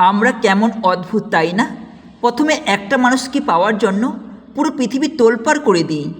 আমরা কেমন অদ্ভুত, তাই না? প্রথমে একটা মানুষকে পাওয়ার জন্য পুরো পৃথিবী তোলপাড় করে দিই।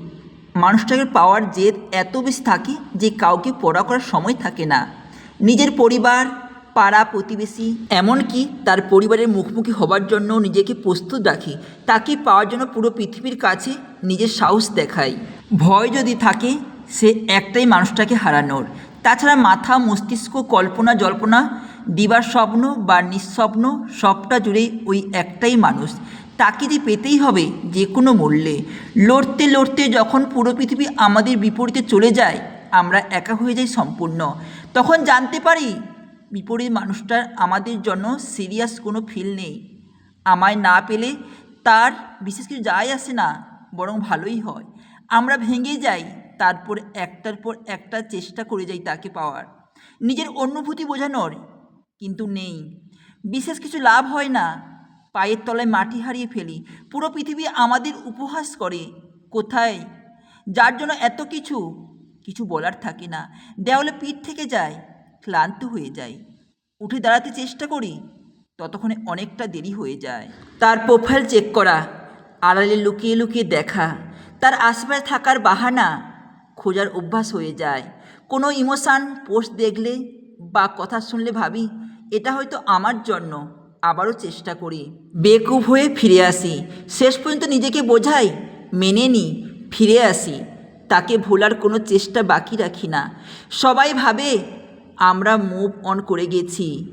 মানুষটাকে পাওয়ার জেদ এত বেশি থাকে যে কাউকে পড়া করার সময় থাকে না। নিজের পরিবার, পাড়া প্রতিবেশী, এমনকি তার পরিবারের মুখোমুখি হবার জন্য নিজেকে প্রস্তুত রাখি। তাকে পাওয়ার জন্য পুরো পৃথিবীর কাছে নিজের সাহস দেখাই। ভয় যদি থাকে, সে একটাই মানুষটাকে হারানোর। তাছাড়া মাথা, মস্তিষ্ক, কল্পনা, জল্পনা দিবার স্বপ্ন বা নিঃস্বপ্ন সবটা জুড়েই ওই একটাই মানুষ। তাকে যে পেতেই হবে যে কোনো মূল্যে। লড়তে লড়তে যখন পুরো পৃথিবী আমাদের বিপরীতে চলে যায়, আমরা একা হয়ে যাই সম্পূর্ণ। তখন জানতে পারি, বিপরীত মানুষটার আমাদের জন্য সিরিয়াস কোনো ফিল নেই। আমায় না পেলে তার বিশেষ কিছু যায় আসে না, বরং ভালোই হয়। আমরা ভেঙে যাই, তারপর একটার পর একটা চেষ্টা করে যাই তাকে পাওয়ার। নিজের অনুভূতি বোঝানোর কিন্তু নেই। বিশেষ কিছু লাভ হয় না। পায়ের তলায় মাটি হারিয়ে ফেলি। পুরো পৃথিবী আমাদের উপহাস করে। কোথায়? যার জন্য এত কিছু? কিছু বলার থাকে না। দেওয়ালে পিঠ থেকে যায়, ক্লান্ত হয়ে যায়। উঠে দাঁড়াতে চেষ্টা করি, ততক্ষণে অনেকটা দেরি হয়ে যায়। তার প্রোফাইল চেক করা, আড়ালে লুকিয়ে লুকিয়ে দেখা। তার আশপাশে থাকার বাহানা, খোঁজার অভ্যাস হয়ে যায়। কোনো ইমোশান পোস্ট দেখলে বা কথা শুনলে ভাবি এটা হয়তো আমার জন্য। আবারও চেষ্টা করি। বেকুব হয়ে ফিরে আসি। শেষ পর্যন্ত নিজেকে বোঝাই, মেনে নিই ফিরে আসি। তাকে ভোলার কোনো চেষ্টা বাকি রাখি না। সবাই ভাবে, আমরা মুভ অন করে গেছি।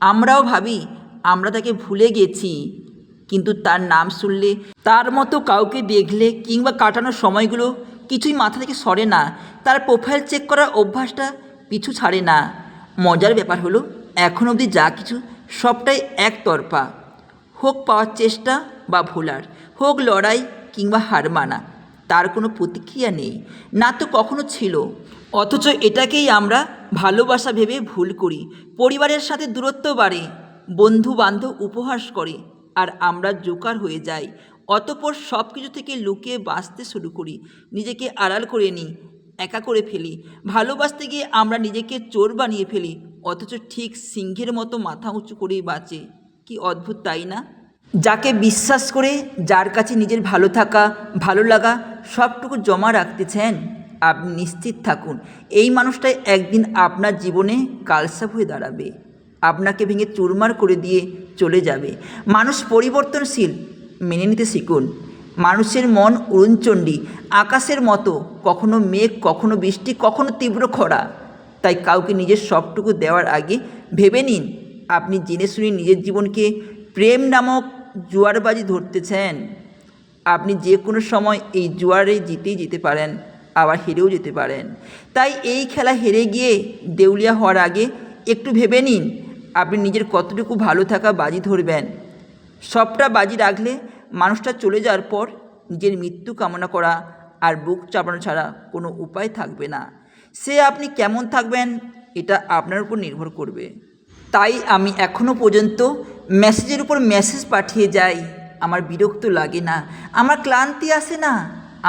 আমরাও ভাবি, আমরা তাকে ভুলে গেছি। কিন্তু তার নাম শুনলে, তার মতো কাউকে দেখলে কিংবা কাটানোর সময়গুলো কিছুই মাথা থেকে সরে না। তার প্রোফাইল চেক করার অভ্যাসটা পিছু ছাড়ে না। মজার ব্যাপার হলো এখন অবধি যা কিছু সবটাই একতরফা। হোক পাওয়ার চেষ্টা বা ভোলার হোক লড়াই কিংবা হার মানা, তার কোনো প্রতিক্রিয়া নেই। না তো কখনো ছিল। অথচ এটাকেই আমরা ভালোবাসা ভেবে ভুল করি। পরিবারের সাথে দূরত্ব বাড়ে বন্ধু বান্ধব উপহাস করে, আর আমরা জোকার হয়ে যাই। অতপর সব কিছু থেকে লুকিয়ে বাঁচতে শুরু করি। নিজেকে আড়াল করে নিই। একা করে ফেলি। ভালোবাসতে গিয়ে আমরা নিজেকে চোর বানিয়ে ফেলি, অথচ ঠিক সিংহের মতো মাথা উঁচু করেই বাঁচে। কি অদ্ভুত, তাই না? যাকে বিশ্বাস করে যার কাছে নিজের ভালো থাকা, ভালো লাগা সবটুকু জমা রাখতেছেন, আপনি নিশ্চিত থাকুন, এই মানুষটাই একদিন আপনার জীবনে কালসাপ হয়ে দাঁড়াবে। আপনাকে ভেঙে চুরমার করে দিয়ে চলে যাবে। মানুষ পরিবর্তনশীল, মেনে নিতে শিখুন। মানুষের মন অরুণচণ্ডী আকাশের মতো, কখনো মেঘ, কখনো বৃষ্টি, কখনো তীব্র খরা। তাই কাউকে নিজের সবটুকু দেওয়ার আগে ভেবে নিন, আপনি জেনে শুনে নিজের জীবনকে প্রেম নামক জুয়ারবাজি ধরতেছেন। আপনি যে কোনো সময় এই জুয়ারে জিতেই যেতে পারেন, আবার হেরেও যেতে পারেন। তাই এই খেলা হেরে গিয়ে দেউলিয়া হওয়ার আগে একটু ভেবে নিন, আপনি নিজের কতটুকু ভালো থাকা বাজি ধরবেন। সবটা বাজি রাখলে মানুষটা চলে যাওয়ার পর নিজের মৃত্যু কামনা করা আর বুক চাপানো ছাড়া কোনো উপায় থাকবে না। সে আপনি কেমন থাকবেন, এটা আপনার উপর নির্ভর করবে। তাই আমি এখনও পর্যন্ত মেসেজের উপর মেসেজ পাঠিয়ে যাই, আমার বিরক্ত লাগে না, আমার ক্লান্তি আসে না,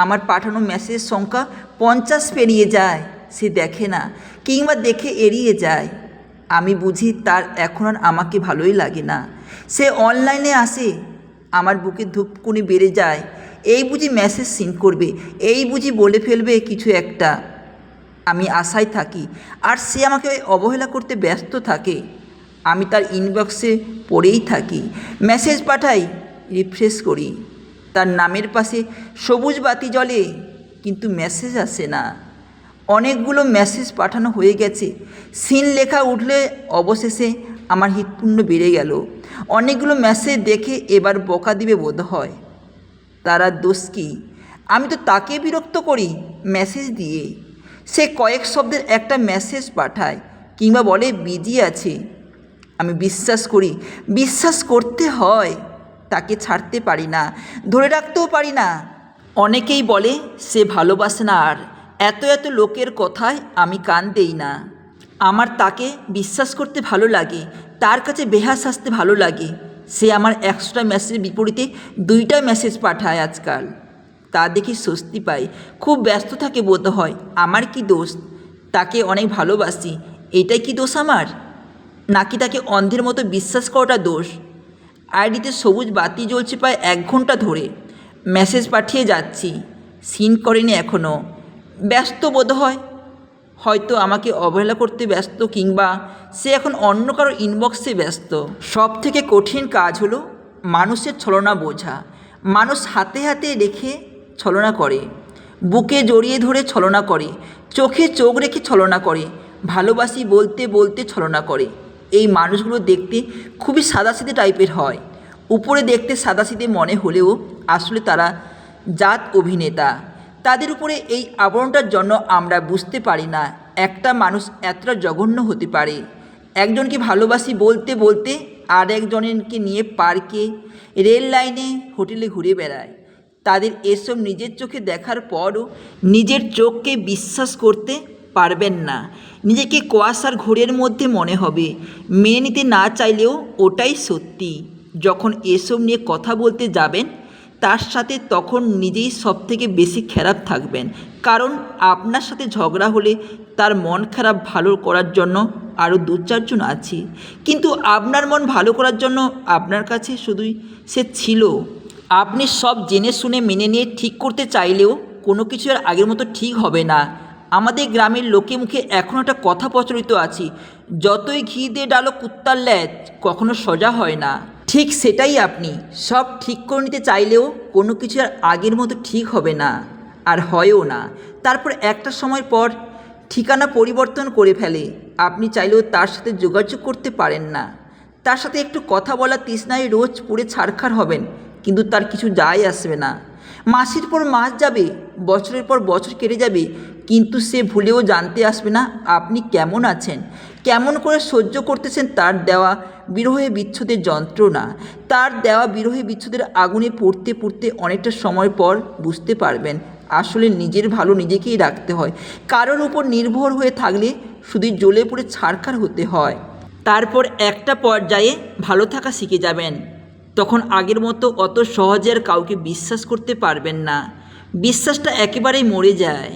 আমার পাঠানো মেসেজ সংখ্যা পঞ্চাশ পেরিয়ে যায়, সে দেখে না, কিংবা দেখে এড়িয়ে যায়। আমি বুঝি তার এখন আর আমাকে ভালোই লাগে না। সে অনলাইনে আসে আমার বুকে ধূপকুনি বেড়ে যায়। এই বুঝি মেসেজ সিন করবে, এই বুঝি বলে ফেলবে কিছু একটা। আমি আশায় থাকি, আর সে আমাকে অবহেলা করতে ব্যস্ত থাকে। আমি তার ইনবক্সে পড়েই থাকি। মেসেজ পাঠাই রিফ্রেশ করি। তার নামের পাশে সবুজ বাতি জ্বলে, কিন্তু মেসেজ আসে না। অনেকগুলো মেসেজ পাঠানো হয়ে গেছে। সিন লেখা উঠলে অবশেষে আমার হৃৎপুণ্য বেড়ে গেল। অনেকগুলো মেসেজ দেখে এবার বকা দিবে বোধ হয়। তারা দোষ কি? আমি তো তাকে বিরক্ত করি মেসেজ দিয়ে। সে কয়েক শব্দের একটা মেসেজ পাঠায় কিংবা বলে, বিজি আছে। আমি বিশ্বাস করি, বিশ্বাস করতে হয়। তাকে ছাড়তে পারি না, ধরে রাখতেও পারি না। অনেকেই বলে, সে ভালোবাসে না আর। এত এত লোকের কথায় আমি কান দেই না। আমার তাকে বিশ্বাস করতে ভালো লাগে তার কাছে বেহাস আসতে ভালো লাগে। সে আমার একশোটা মেসেজের বিপরীতে দুইটা মেসেজ পাঠায় আজকাল। তা দেখি স্বস্তি পাই। খুব ব্যস্ত থাকে বোধ হয়। আমার কি দোষ? তাকে অনেক ভালোবাসি। এটাই কি দোষ আমার? নাকি তাকে অন্ধের মতো বিশ্বাস করাটা দোষ? আইডিতে সবুজ বাতি জ্বলছে প্রায় এক ঘণ্টা ধরে। মেসেজ পাঠিয়ে যাচ্ছি। সিন করেনি এখনও ব্যস্ত বোধ হয়। হয়তো আমাকে অবহেলা করতে ব্যস্ত কিংবা সে এখন অন্য কারও ইনবক্সে ব্যস্ত। সব থেকে কঠিন কাজ হলো মানুষের ছলনা বোঝা। মানুষ হাতে হাতে রেখে ছলনা করে। বুকে জড়িয়ে ধরে ছলনা করে। চোখে চোখ রেখে ছলনা করে। ভালোবাসি বলতে বলতে ছলনা করে। এই মানুষগুলো দেখতে খুবই সাদাসিধে টাইপের হয়। উপরে দেখতে সাদাসিধে মনে হলেও আসলে তারা জাত অভিনেতা। তাদের উপরে এই আবরণটার জন্য আমরা বুঝতে পারি না, একটা মানুষ এতটা জঘন্য হতে পারে। একজনকে ভালোবাসি বলতে বলতে আর একজনকে নিয়ে পার্কে, রেল লাইনে, হোটেলে ঘুরে বেড়ায়। তাদের এসব নিজের চোখে দেখার পরও নিজের চোখকে বিশ্বাস করতে পারবেন না। নিজেকে কুয়াশার ঘোরের মধ্যে মনে হবে। মেনে নিতে না চাইলেও ওটাই সত্যি। যখন এসব নিয়ে কথা বলতে যাবেন তার সাথে তখন নিজেই সব থেকে বেশি খারাপ থাকবেন। কারণ আপনার সাথে ঝগড়া হলে তার মন খারাপ ভালো করার জন্য আরও দু চারজন আছে। কিন্তু আপনার মন ভালো করার জন্য আপনার কাছে শুধুই সে ছিল। আপনি সব জেনে শুনে মেনে নিয়ে ঠিক করতে চাইলেও কোনো কিছু আর আগের মতো ঠিক হবে না। আমাদের গ্রামের লোকে মুখে এখন একটা কথা প্রচলিত আছে, যতই ঘি দিয়ে ডালো কুত্তার ল্যাচ কখনো সোজা হয় না। ঠিক সেটাই আপনি। সব ঠিক করে নিতে চাইলেও কোনো কিছু আর আগের মতো ঠিক হবে না, আর হয়ও না। তারপর একটা সময় পর ঠিকানা পরিবর্তন করে ফেলে। আপনি চাইলেও তার সাথে যোগাযোগ করতে পারেন না। তার সাথে একটু কথা বলা তৃষ্ণায় রোজ পুড়ে ছাড়খাড় হবেন, কিন্তু তার কিছু যায় আসবে না। মাসের পর মাস যাবে, বছরের পর বছর কেটে যাবে, কিন্তু সে ভুলেও জানতে আসবে না আপনি কেমন আছেন। কেমন করে সহ্য করতেছেন তার দেওয়া বিরহে বিচ্ছেদের যন্ত্রণা। তার দেওয়া বিরহে বিচ্ছেদের আগুনে পড়তে পড়তে অনেকটা সময় পর বুঝতে পারবেন, আসলে নিজের ভালো নিজেকেই রাখতে হয়। কারোর উপর নির্ভর হয়ে থাকলে শুধু জ্বলে পড়ে ছাড়খাড় হতে হয়। তারপর একটা পর্যায়ে ভালো থাকা শিখে যাবেন। তখন আগের মতো অত সহজে আর কাউকে বিশ্বাস করতে পারবেন না। বিশ্বাসটা একেবারেই মরে যায়।